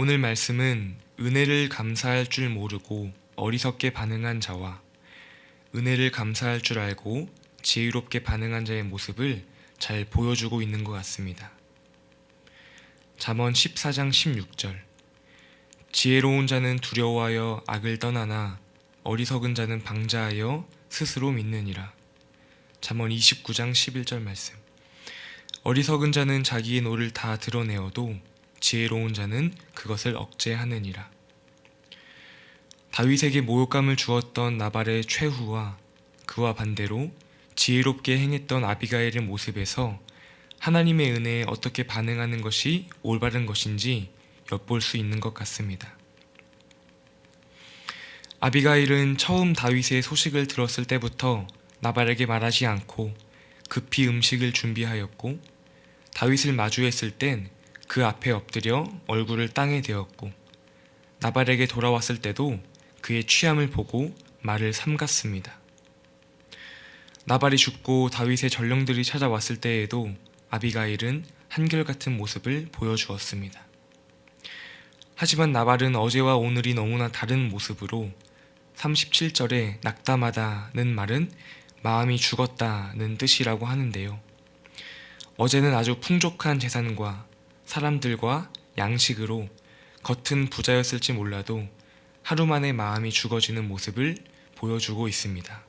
오늘 말씀은 은혜를 감사할 줄 모르고 어리석게 반응한 자와 은혜를 감사할 줄 알고 지혜롭게 반응한 자의 모습을 잘 보여주고 있는 것 같습니다. 잠언 14장 16절 지혜로운 자는 두려워하여 악을 떠나나 어리석은 자는 방자하여 스스로 믿느니라. 잠언 29장 11절 말씀. 어리석은 자는 자기의 노를 다 드러내어도 지혜로운 자는 그것을 억제하느니라. 다윗에게 모욕감을 주었던 나발의 최후와 그와 반대로 지혜롭게 행했던 아비가일의 모습에서 하나님의 은혜에 어떻게 반응하는 것이 올바른 것인지 엿볼 수 있는 것 같습니다. 아비가일은 처음 다윗의 소식을 들었을 때부터 나발에게 말하지 않고 급히 음식을 준비하였고 다윗을 마주했을 땐 그 앞에 엎드려 얼굴을 땅에 대었고 나발에게 돌아왔을 때도 그의 취함을 보고 말을 삼갔습니다. 나발이 죽고 다윗의 전령들이 찾아왔을 때에도 아비가일은 한결같은 모습을 보여주었습니다. 하지만 나발은 어제와 오늘이 너무나 다른 모습으로 37절에 낙담하다는 말은 마음이 죽었다는 뜻이라고 하는데요. 어제는 아주 풍족한 재산과 사람들과 양식으로 겉은 부자였을지 몰라도 하루 만에 마음이 죽어지는 모습을 보여주고 있습니다.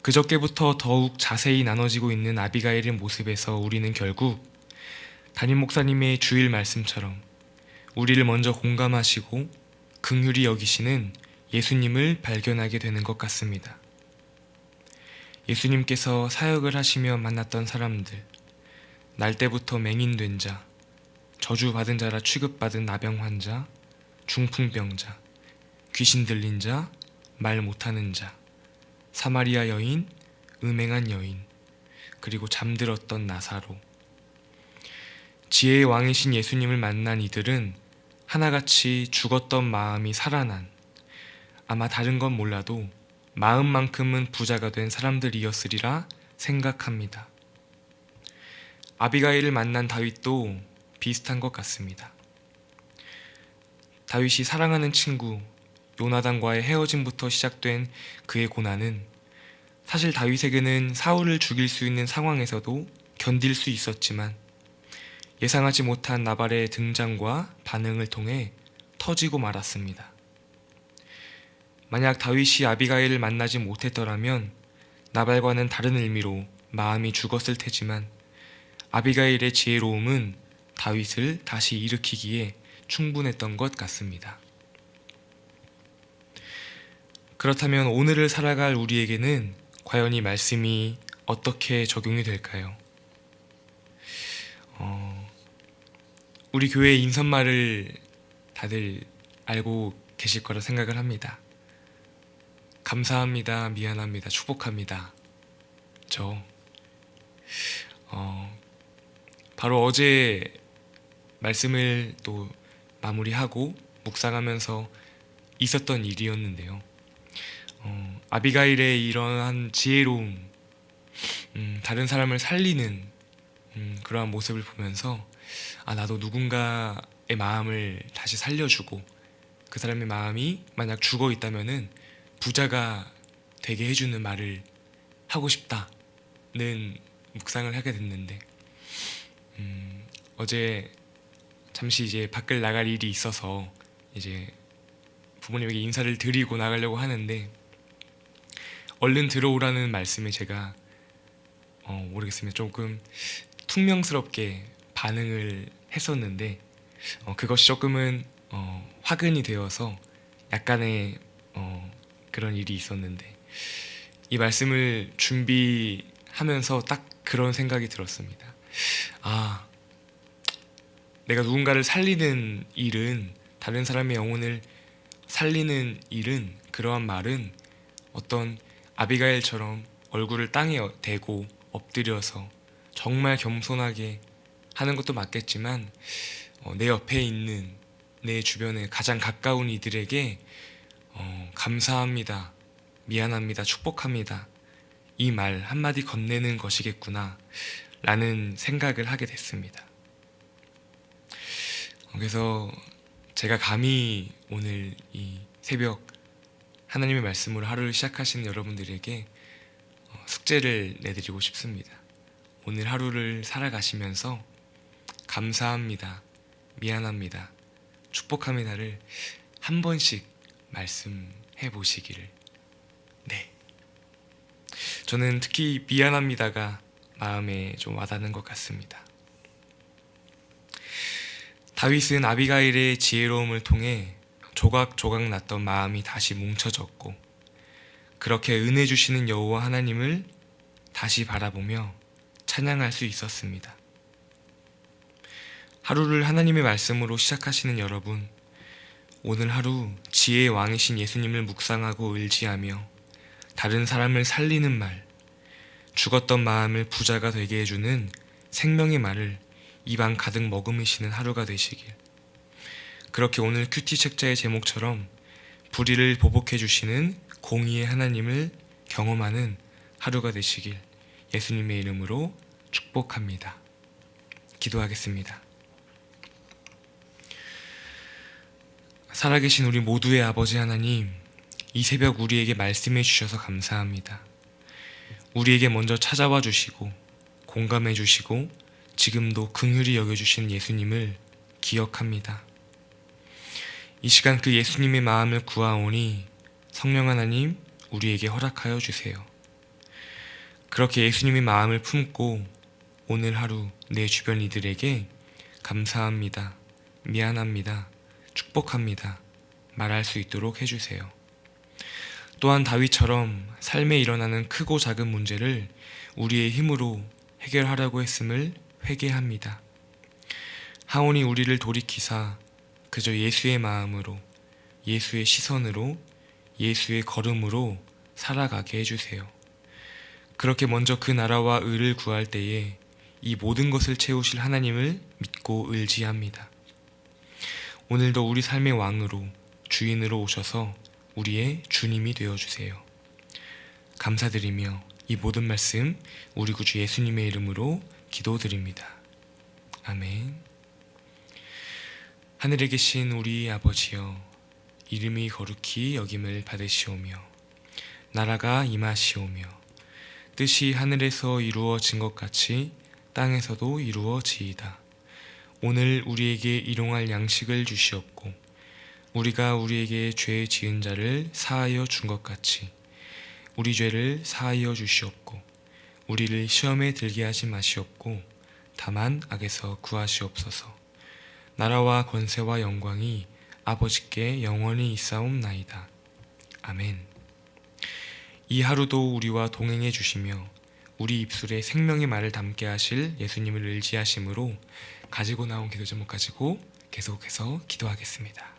그저께부터 더욱 자세히 나눠지고 있는 아비가일의 모습에서 우리는 결국 담임 목사님의 주일 말씀처럼 우리를 먼저 공감하시고 긍휼히 여기시는 예수님을 발견하게 되는 것 같습니다. 예수님께서 사역을 하시며 만났던 사람들, 날 때부터 맹인된 자, 저주받은 자라 취급받은 나병 환자, 중풍병자, 귀신 들린 자, 말 못하는 자, 사마리아 여인, 음행한 여인, 그리고 잠들었던 나사로. 지혜의 왕이신 예수님을 만난 이들은 하나같이 죽었던 마음이 살아난, 아마 다른 건 몰라도 마음만큼은 부자가 된 사람들이었으리라 생각합니다. 아비가일을 만난 다윗도 비슷한 것 같습니다. 다윗이 사랑하는 친구 요나단과의 헤어짐부터 시작된 그의 고난은 사실 다윗에게는 사울을 죽일 수 있는 상황에서도 견딜 수 있었지만 예상하지 못한 나발의 등장과 반응을 통해 터지고 말았습니다. 만약 다윗이 아비가일을 만나지 못했더라면 나발과는 다른 의미로 마음이 죽었을 테지만 아비가일의 지혜로움은 다윗을 다시 일으키기에 충분했던 것 같습니다. 그렇다면 오늘을 살아갈 우리에게는 과연 이 말씀이 어떻게 적용이 될까요? 어, 우리 교회의 인선말을 다들 알고 계실 거라 생각을 합니다. 감사합니다, 미안합니다, 축복합니다. 저 어, 바로 어제 말씀을 또 마무리하고 묵상하면서 있었던 일이었는데요. 어, 아비가일의 이러한 지혜로움, 음, 다른 사람을 살리는 음, 그러한 모습을 보면서 아 나도 누군가의 마음을 다시 살려주고 그 사람의 마음이 만약 죽어 있다면은 부자가 되게 해주는 말을 하고 싶다는 묵상을 하게 됐는데 음, 어제 잠시 이제 밖을 나갈 일이 있어서 이제 부모님에게 인사를 드리고 나가려고 하는데 얼른 들어오라는 말씀에 제가 어, 모르겠습니다 조금 퉁명스럽게 반응을 했었는데 어, 그것이 조금은 어, 화근이 되어서 약간의 어, 그런 일이 있었는데 이 말씀을 준비하면서 딱 그런 생각이 들었습니다. 아, 내가 누군가를 살리는 일은 다른 사람의 영혼을 살리는 일은 그러한 말은 어떤 아비가일처럼 얼굴을 땅에 대고 엎드려서 정말 겸손하게 하는 것도 맞겠지만 어, 내 옆에 있는 내 주변에 가장 가까운 이들에게 어, 감사합니다, 미안합니다, 축복합니다. 이 말 한마디 건네는 것이겠구나 라는 생각을 하게 됐습니다. 그래서 제가 감히 오늘 이 새벽 하나님의 말씀으로 하루를 시작하시는 여러분들에게 어, 숙제를 내드리고 싶습니다. 오늘 하루를 살아가시면서 감사합니다, 미안합니다, 축복합니다를 한 번씩 말씀해 보시기를. 네. 저는 특히 미안합니다가 마음에 좀 와닿는 것 같습니다. 다윗은 아비가일의 지혜로움을 통해 조각조각 났던 마음이 다시 뭉쳐졌고 그렇게 은혜 주시는 여호와 하나님을 다시 바라보며 찬양할 수 있었습니다. 하루를 하나님의 말씀으로 시작하시는 여러분, 오늘 하루 지혜의 왕이신 예수님을 묵상하고 의지하며 다른 사람을 살리는 말, 죽었던 마음을 부자가 되게 해주는 생명의 말을 입안 가득 머금으시는 하루가 되시길. 그렇게 오늘 큐티 책자의 제목처럼 불의를 보복해 주시는 공의의 하나님을 경험하는 하루가 되시길 예수님의 이름으로 축복합니다. 기도하겠습니다. 살아계신 우리 모두의 아버지 하나님, 이 새벽 우리에게 말씀해 주셔서 감사합니다. 우리에게 먼저 찾아와 주시고 공감해 주시고 지금도 긍휼히 여겨 주신 예수님을 기억합니다. 이 시간 그 예수님의 마음을 구하오니 성령 하나님 우리에게 허락하여 주세요. 그렇게 예수님의 마음을 품고 오늘 하루 내 주변 이들에게 감사합니다. 미안합니다. 축복합니다. 말할 수 있도록 해주세요. 또한 다윗처럼 삶에 일어나는 크고 작은 문제를 우리의 힘으로 해결하려고 했음을 회개합니다. 하온이 우리를 돌이키사 그저 예수의 마음으로 예수의 시선으로 예수의 걸음으로 살아가게 해주세요. 그렇게 먼저 그 나라와 의를 구할 때에 이 모든 것을 채우실 하나님을 믿고 의지합니다. 오늘도 우리 삶의 왕으로 주인으로 오셔서 우리의 주님이 되어 주세요. 감사드리며 이 모든 말씀 우리 구주 예수님의 이름으로 기도드립니다. 아멘. 하늘에 계신 우리 아버지여 이름이 거룩히 여김을 받으시오며 나라가 임하시오며 뜻이 하늘에서 이루어진 것 같이 땅에서도 이루어지이다. 오늘 우리에게 일용할 양식을 주시옵고 우리가 우리에게 죄 지은 자를 사하여 준 것 같이 우리 죄를 사하여 주시옵고 우리를 시험에 들게 하지 마시옵고 다만 악에서 구하시옵소서. 나라와 권세와 영광이 아버지께 영원히 있사옵나이다. 아멘. 이 하루도 우리와 동행해 주시며 우리 입술에 생명의 말을 담게 하실 예수님을 의지하심으로 가지고 나온 기도 제목 가지고 계속해서 기도하겠습니다.